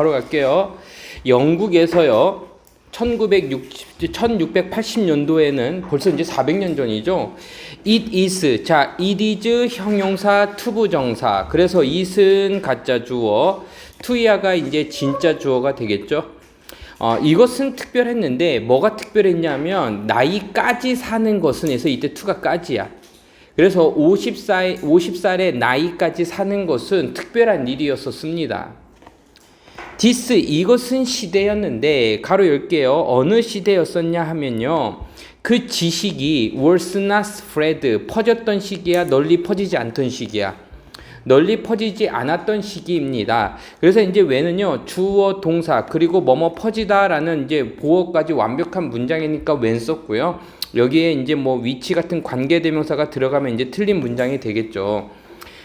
바로 갈게요. 영국에서요. 1960, 1680년도에는 벌써 이제 400년 전이죠. It is. 자, it is 형용사 투부정사. 그래서 it은 가짜 주어, to야가 이제 진짜 주어가 되겠죠. 어, 이것은 특별했는데 뭐가 특별했냐면 나이까지 사는 것은 해서 이때 투가 까지야. 그래서 50살, 50살의 나이까지 사는 것은 특별한 일이었었습니다. 디스 이것은 시대였는데 가로 열게요. 어느 시대였었냐 하면요. 그 지식이 not spread 퍼졌던 시기야 널리 퍼지지 않던 시기야. 널리 퍼지지 않았던 시기입니다. 그래서 이제 왜는요 주어 동사 그리고 뭐뭐 퍼지다라는 이제 보어까지 완벽한 문장이니까 웬 썼고요. 여기에 이제 뭐 위치 같은 관계 대명사가 들어가면 이제 틀린 문장이 되겠죠.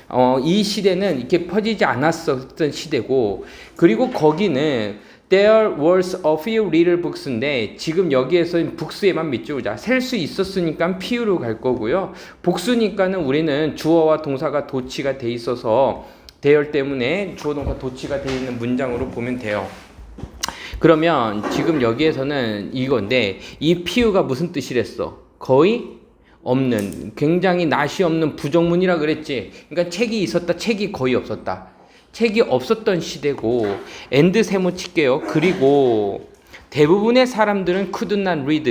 어, 이 시대는 이렇게 퍼지지 않았었던 시대고 그리고 거기는 There was a few little books인데 지금 여기에서는 복수에만 밑줄자 셀 수 있었으니까 few 갈 거고요. 복수니까는 우리는 주어와 동사가 도치가 돼 있어서 대열 때문에 주어 동사 도치가 돼 있는 문장으로 보면 돼요. 그러면 지금 여기에서는 이건데 이 few가 무슨 뜻이랬어? 거의 없는 굉장히 낯이 없는 부정문이라 그랬지. 그러니까 책이 있었다, 책이 거의 없었다. 책이 없었던 시대고 엔드 세모 칠게요. 그리고 대부분의 사람들은 could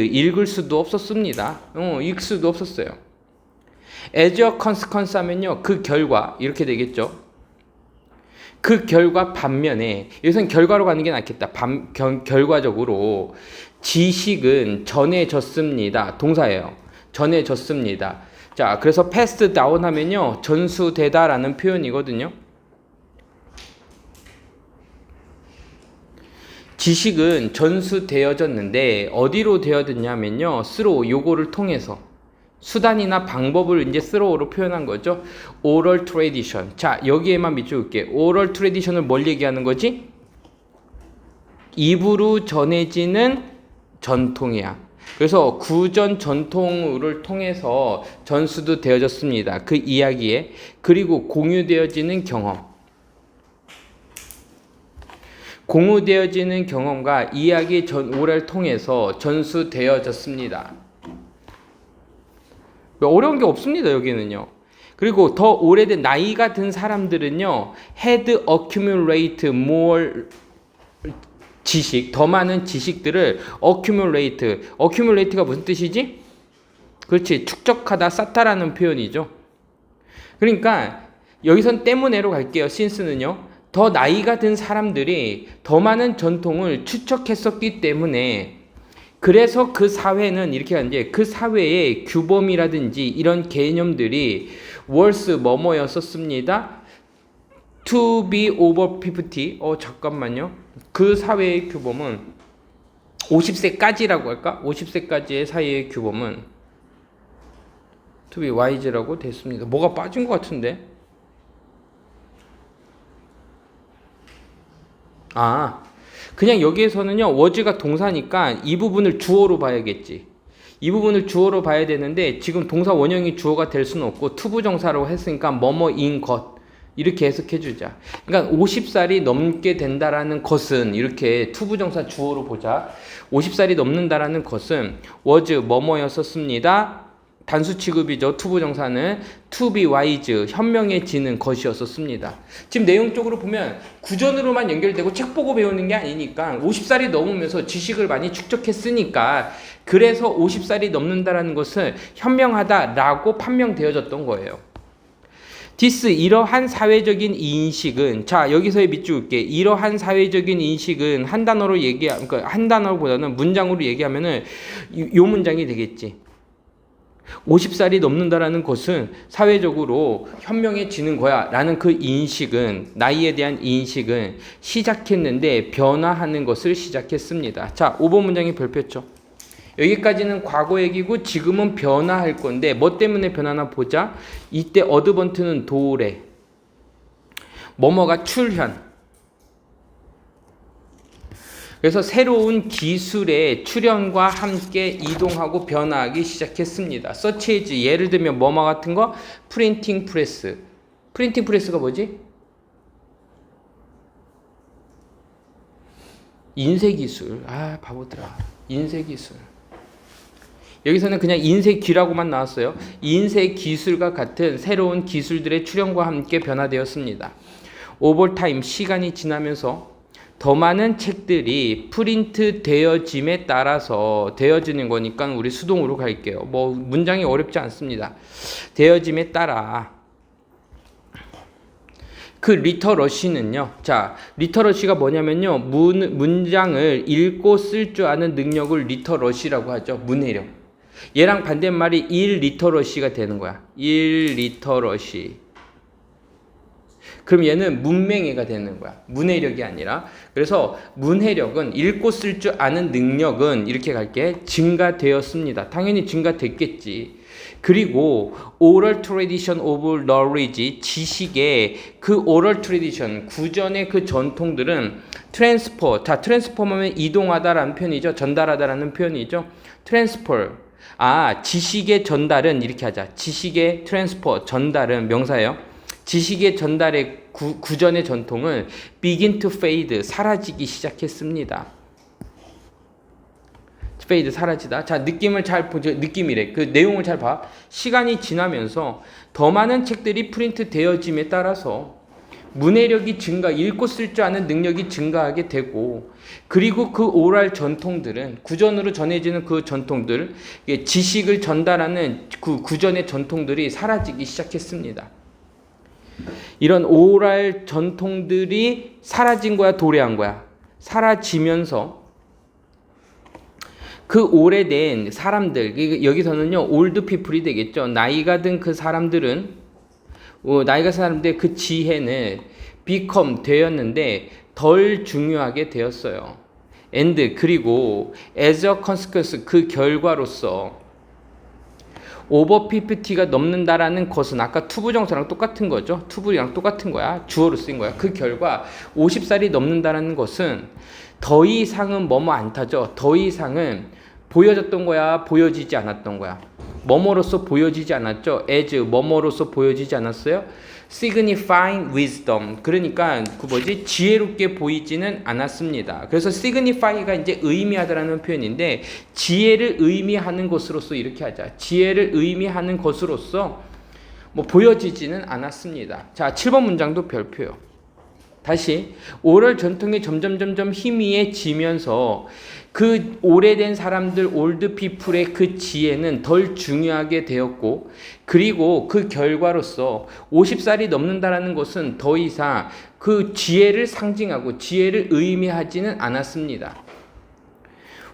읽을 수도 없었습니다. 어, 읽을 수도 없었어요. as consequence 하면요. 그 결과 이렇게 되겠죠. 그 결과 반면에 여기서는 결과로 가는 게 낫겠다. 반, 결, 결과적으로 지식은 전해졌습니다. 동사예요. 전해졌습니다. 자, 그래서 패스트 다운 하면요. 전수되다라는 표현이거든요. 지식은 전수되어졌는데 어디로 되어졌냐면요. 스로 요거를 통해서 수단이나 방법을 이제 스로우로 표현한 거죠. oral tradition. 자, 여기에만 밑줄게. oral tradition을 뭘 얘기하는 거지? 입으로 전해지는 전통이야. 그래서 구전 전통을 통해서 전수도 되어졌습니다. 그 이야기에 그리고 공유되어지는 경험. 공유되어지는 경험과 이야기 전 오를 통해서 전수되어졌습니다. 어려운 게 없습니다. 여기는요. 그리고 더 오래된 나이가 든 사람들은요. had accumulate more 지식, 더 많은 지식들을 accumulate. accumulate가 무슨 뜻이지? 그렇지. 축적하다, 쌓다라는 표현이죠. 그러니까 여기선 때문에로 갈게요. since는요. 더 나이가 든 사람들이 더 많은 전통을 추적했었기 때문에 그래서 그 사회는 이렇게 하는데 그 사회의 규범이라든지 이런 개념들이 was 뭐뭐였었습니다. to be over 50. 어 잠깐만요. 그 사회의 규범은 50세까지라고 할까? 50세까지의 사회의 규범은 to be wise라고 됐습니다. 뭐가 빠진 것 같은데? 아, 그냥 여기에서는요, 워즈가 동사니까 이 부분을 주어로 봐야겠지. 이 부분을 주어로 봐야 되는데, 지금 동사 원형이 주어가 될 수는 없고, 투부정사로 했으니까 뭐뭐인 것. 이렇게 해석해 주자. 그러니까 50살이 넘게 된다라는 것은 이렇게 투부정사 주어로 보자. 50살이 넘는다라는 것은 was 뭐뭐였었습니다. 단수 취급이죠. 투부정사는 to be wise, 현명해지는 것이었었습니다. 지금 내용적으로 보면 구전으로만 연결되고 책 보고 배우는 게 아니니까 50살이 넘으면서 지식을 많이 축적했으니까 그래서 50살이 넘는다라는 것은 현명하다라고 판명되어졌던 거예요. 디스 이러한 사회적인 인식은 자 여기서의 밑줄게 이러한 사회적인 인식은 한 단어로 얘기 그러니까 한 단어보다는 문장으로 얘기하면은 요 문장이 되겠지. 50살이 넘는다라는 것은 사회적으로 현명해지는 거야 라는 그 인식은 나이에 대한 인식은 시작했는데 변화하는 것을 시작했습니다. 자, 5번 문장이 별표죠. 여기까지는 과거 얘기고 지금은 변화할 건데 뭐 때문에 변하나 보자. 이때 어드번트는 도래. 뭐뭐가 출현. 그래서 새로운 기술의 출현과 함께 이동하고 변화하기 시작했습니다. 서치에즈 예를 들면 뭐뭐 같은 거 프린팅 프레스. 프린팅 프레스가 뭐지? 인쇄 기술. 아, 바보들아. 인쇄 기술. 여기서는 그냥 인쇄 기라고만 나왔어요. 인쇄 기술과 같은 새로운 기술들의 출현과 함께 변화되었습니다. 오버타임 시간이 지나면서 더 많은 책들이 프린트 되어짐에 따라서 되어지는 거니까 우리 수동으로 갈게요. 뭐 문장이 어렵지 않습니다. 되어짐에 따라 그 리터러시는요. 자, 리터러시가 뭐냐면요. 문, 문장을 읽고 쓸 줄 아는 능력을 리터러시라고 하죠. 문해력. 얘랑 반대말이 1리터러시가 되는 거야. 1리터러시. 그럼 얘는 문맹애가 되는 거야. 문해력이 아니라. 그래서 문해력은 읽고 쓸 줄 아는 능력은 이렇게 갈게. 증가되었습니다. 당연히 증가됐겠지. 그리고 oral tradition of knowledge 지식의 그 oral tradition 구전의 그 전통들은 transfer 자 transform하면 이동하다라는 표현이죠 전달하다라는 표현이죠 transfer 아 지식의 전달은 이렇게 하자 지식의 transfer 전달은 명사예요 지식의 전달의 구, 구전의 전통은 begin to fade 사라지기 시작했습니다. 페이드 사라지다. 자, 느낌을 잘 보죠. 느낌이래. 그 내용을 잘 봐. 시간이 지나면서 더 많은 책들이 프린트 되어짐에 따라서 문해력이 증가, 읽고 쓸 줄 아는 능력이 증가하게 되고, 그리고 그 오랄 전통들은, 구전으로 전해지는 그 전통들, 지식을 전달하는 그 구전의 전통들이 사라지기 시작했습니다. 이런 오랄 전통들이 사라진 거야, 도래한 거야. 사라지면서 그 오래된 사람들 여기서는요 올드 피플이 되겠죠 나이가 든 그 사람들은 어, 나이가 사람들 그 지혜는 become 되었는데 덜 중요하게 되었어요. and 그리고 as a consequence 그 결과로서 오버 PPT가 넘는다라는 것은 아까 투부정사랑 똑같은 거죠. 투부랑 똑같은 거야. 주어로 쓰인 거야. 그 결과 50살이 넘는다라는 것은 더 이상은 뭐뭐 안 타죠. 더 이상은 보여졌던 거야, 보여지지 않았던 거야. 뭐뭐로서 보여지지 않았죠. as 뭐뭐로서 보여지지 않았어요. signifying wisdom. 그러니까 그 뭐지? 지혜롭게 보이지는 않았습니다. 그래서 signify가 이제 의미하다라는 표현인데 지혜를 의미하는 것으로서 이렇게 하자. 지혜를 의미하는 것으로서 뭐 보여지지는 않았습니다. 자, 7번 문장도 별표요. 다시 오럴 전통이 점점 점점 희미해지면서 그 오래된 사람들 올드 피플의 그 지혜는 덜 중요하게 되었고 그리고 그 결과로서 50살이 넘는다라는 것은 더 이상 그 지혜를 상징하고 지혜를 의미하지는 않았습니다.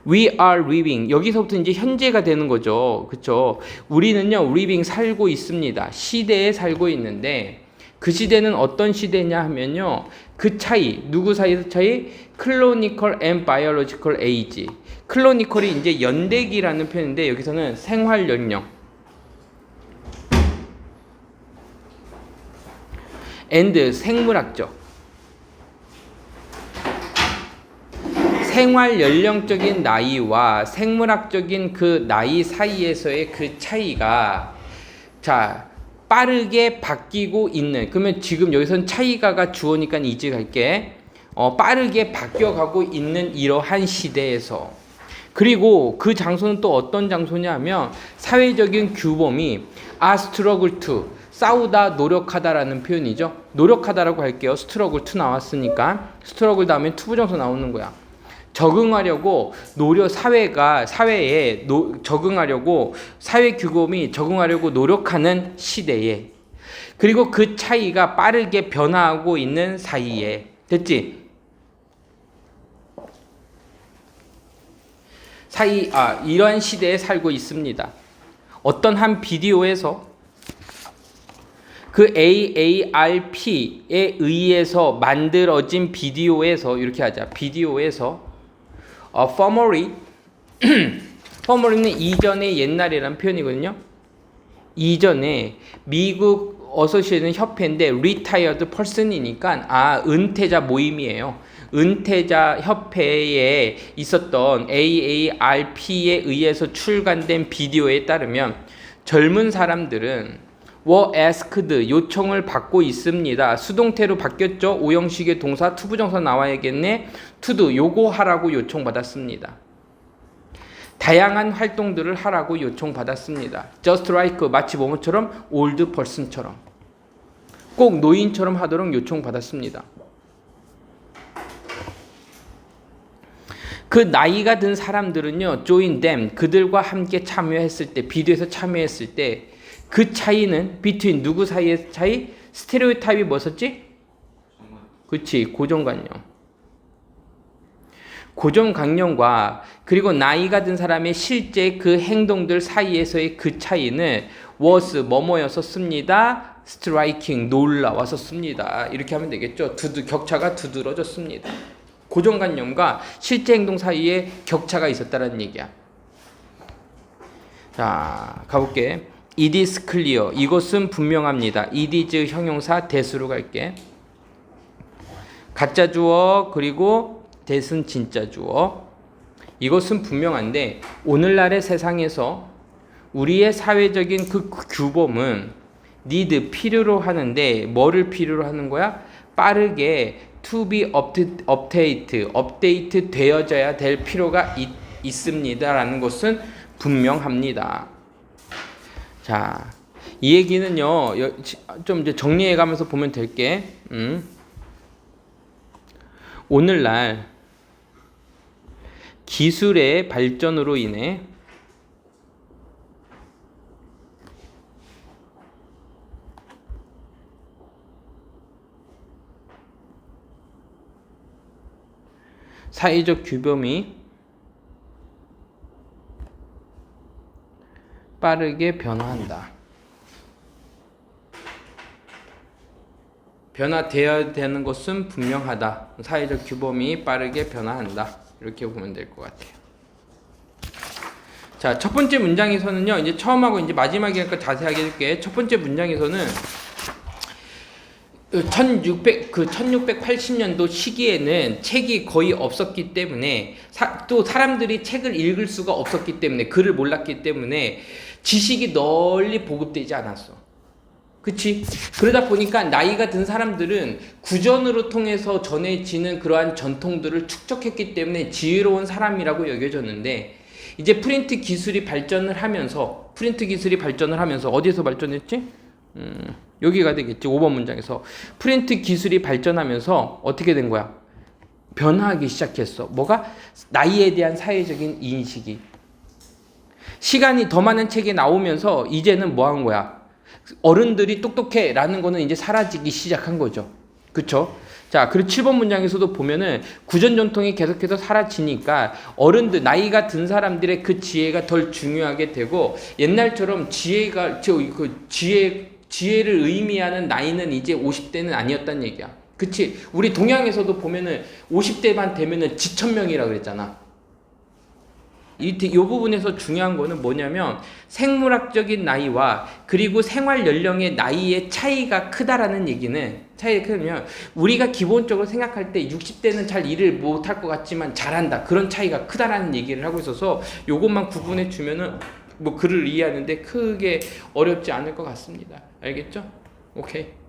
We are living. 여기서부터 이제 현재가 되는 거죠. 그쵸? 우리는요, living 살고 있습니다. 시대에 살고 있는데, 그 시대는 어떤 시대냐 하면요. 그 차이, 누구 사이에서 차이? 클로니컬 앤 바이올로지컬 에이지. 클로니컬이 이제 연대기라는 표현인데 여기서는 생활 연령. 앤드 생물학적. 생활 연령적인 나이와 생물학적인 그 나이 사이에서의 그 차이가 자 빠르게 바뀌고 있는. 그러면 지금 여기서는 차이가가 주어니까 이제 갈게. 어, 빠르게 바뀌어가고 있는 이러한 시대에서. 그리고 그 장소는 또 어떤 장소냐 하면 사회적인 규범이 아 스트러글 투 싸우다 노력하다라는 표현이죠. 노력하다라고 할게요. 스트러글 투 나왔으니까. 스트러글 다음에 투부정서 나오는 거야 적응하려고 노력 사회가 사회에 노, 적응하려고 사회 규범이 적응하려고 노력하는 시대에 그리고 그 차이가 빠르게 변화하고 있는 사이에 됐지? 사이 아 이러한 시대에 살고 있습니다. 어떤 한 비디오에서 그 AARP에 의해서 만들어진 비디오에서 이렇게 하자. 비디오에서 어, formerly formerly는 이전의 옛날이라는 표현이거든요. 이전에 미국 어소시에이션 협회인데 retired person이니까 아 은퇴자 모임이에요. 은퇴자 협회에 있었던 AARP에 의해서 출간된 비디오에 따르면 젊은 사람들은 were asked 요청을 받고 있습니다. 수동태로 바뀌었죠. 오형식의 동사 투부정사 나와야겠네. Do 요거 하라고 요청받았습니다. 다양한 활동들을 하라고 요청받았습니다. just like 마치 뭐뭐처럼 old person처럼 꼭 노인처럼 하도록 요청받았습니다. 그 나이가 든 사람들은요, join them 그들과 함께 참여했을 때 비디오에서 참여했을 때 그 차이는 between 누구 사이의 차이? 스테레오타입이 뭐였지? 그치 고정관념. 고정관념과 그리고 나이가 든 사람의 실제 그 행동들 사이에서의 그 차이는 was 뭐뭐였었습니다. striking 놀라웠었습니다. 이렇게 하면 되겠죠. 두드 격차가 두드러졌습니다. 고정관념과 실제 행동 사이에 격차가 있었다는 얘기야. 자, 가볼게. It is clear. 이것은 분명합니다. It is 형용사 대수로 갈게. 가짜 주어 그리고 대은 진짜 주어. 이것은 분명한데 오늘날의 세상에서 우리의 사회적인 그 규범은 need 필요로 하는데 뭐를 필요로 하는 거야? 빠르게 to be update, 업데이트 되어져야 될 필요가 있, 있습니다라는 것은 분명합니다. 자, 이 얘기는요, 좀 이제 정리해 가면서 보면 될게, 음. 오늘날 기술의 발전으로 인해 사회적 규범이 빠르게 변화한다. 변화되어야 되는 것은 분명하다. 사회적 규범이 빠르게 변화한다. 이렇게 보면 될 것 같아요. 자, 첫 번째 문장에서는요, 이제 처음하고 이제 마지막이니까 자세하게 해줄게. 첫 번째 문장에서는 1600, 그 1680년도 시기에는 책이 거의 없었기 때문에 사, 또 사람들이 책을 읽을 수가 없었기 때문에 글을 몰랐기 때문에 지식이 널리 보급되지 않았어. 그치? 그러다 보니까 나이가 든 사람들은 구전으로 통해서 전해지는 그러한 전통들을 축적했기 때문에 지혜로운 사람이라고 여겨졌는데 이제 프린트 기술이 발전을 하면서 프린트 기술이 발전을 하면서 어디서 발전했지? 음, 여기가 되겠지. 5번 문장에서 프린트 기술이 발전하면서 어떻게 된 거야? 변화하기 시작했어. 뭐가? 나이에 대한 사회적인 인식이. 시간이 더 많은 책이 나오면서 이제는 뭐 한 거야? 어른들이 똑똑해 라는 거는 이제 사라지기 시작한 거죠. 그쵸? 자, 그리고 7번 문장에서도 보면은 구전 전통이 계속해서 사라지니까 어른들, 나이가 든 사람들의 그 지혜가 덜 중요하게 되고 옛날처럼 지혜가, 저, 그 지혜, 지혜를 의미하는 나이는 이제 50대는 아니었단 얘기야. 그치? 우리 동양에서도 보면은 50대만 되면은 지천명이라 그랬잖아. 이, 이 부분에서 중요한 거는 뭐냐면 생물학적인 나이와 그리고 생활 연령의 나이의 차이가 크다라는 얘기는 차이가 크면 우리가 기본적으로 생각할 때 60대는 잘 일을 못할 것 같지만 잘한다 그런 차이가 크다라는 얘기를 하고 있어서 요것만 구분해 주면은 뭐 글을 이해하는데 크게 어렵지 않을 것 같습니다. 알겠죠? 오케이.